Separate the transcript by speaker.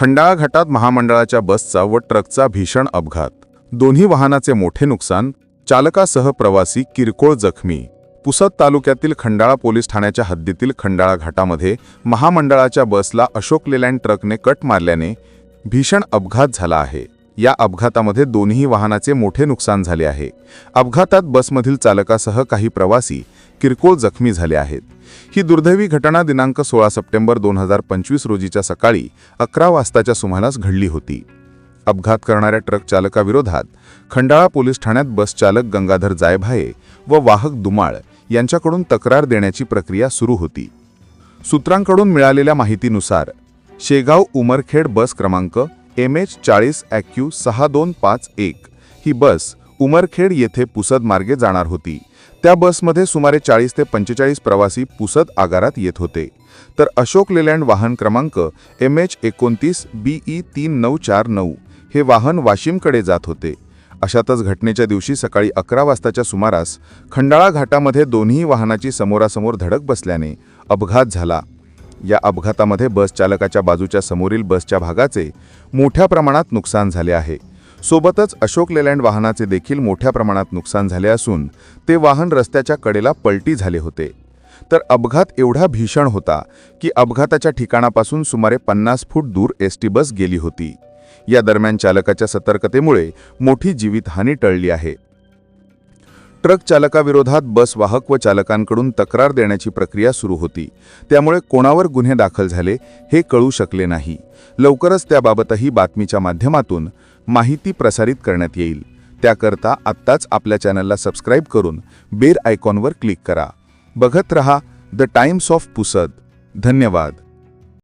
Speaker 1: खंडाळा घाटात महामंडळाच्या बसचा व ट्रकचा भीषण अपघात. दोन्ही वाहनाचे मोठे नुकसान चालकासह प्रवासी किरकोळ जखमी. पुसद तालुक्यातील खंडाळा पोलीस ठाण्याच्या हद्दीतील खंडाळा घाटामध्ये महामंडळाच्या बसला अशोक लेलँड ट्रकने कट मारल्याने भीषण अपघात झाला आहे. या अपघातामध्ये दोन्ही वाहनाचे मोठे नुकसान झाले आहे. अपघातात बसमधील चालकासह काही प्रवासी किरकोळ जखमी झाले आहेत. ही दुर्दैवी घटना दिनांक सोळा सप्टेंबर दोन हजार पंचवीस रोजीच्या सकाळी अकरा वाजताच्या सुमारास घडली होती. अपघात करणाऱ्या ट्रक चालकाविरोधात खंडाळा पोलीस ठाण्यात बस चालक गंगाधर जायभाये व वाहक दुमाळ यांच्याकडून तक्रार देण्याची प्रक्रिया सुरू होती. सूत्रांकडून मिळालेल्या माहितीनुसार शेगाव उमरखेड बस क्रमांक एम एच चाळीस ॲक्यू सहा दोन पाच एक. ही बस उमरखेड येथे पुसद मार्गे जाणार होती. त्या बसमध्ये सुमारे चाळीस ते पंचेचाळीस प्रवासी पुसद आगारात येत होते. तर अशोक लेलँड वाहन क्रमांक एम एच एकोणतीस बी ई तीन नऊ चार नऊ हे वाहन वाशिमकडे जात होते. अशातच घटनेच्या दिवशी सकाळी अकरा वाजताच्या सुमारास खंडाळा घाटामध्ये दोन्ही वाहनाची समोरासमोर धडक बसल्याने अपघात झाला. या अपघातामध्ये बस चालकाच्या बाजूच्या समोरील बसच्या भागाचे मोठ्या प्रमाणात नुकसान झाले आहे. सोबतच अशोक लेलँड वाहनाचे देखील मोठ्या प्रमाणात नुकसान झाले असून ते वाहन रस्त्याच्या कडेला पलटी झाले होते. तर अपघात एवढा भीषण होता की अपघाताच्या ठिकाणापासून सुमारे पन्नास फूट दूर एस टी बस गेली होती. या दरम्यान चालकाच्या सतर्कतेमुळे मोठी जीवितहानी टळली आहे. ट्रक चालकाविरोधात बस वाहक व चालकांकडून तक्रार देण्याची प्रक्रिया सुरू होती. त्यामुळे कोणावर गुन्हे दाखल झाले हे कळू शकले नाही. लवकरच त्याबाबतही बातमीच्या माध्यमातून माहिती प्रसारित करण्यात येईल. त्याकरता आत्ताच आपल्या चॅनलला सबस्क्राईब करून बेर आयकॉनवर क्लिक करा. बघत रहा द टाइम्स ऑफ पुसद. धन्यवाद.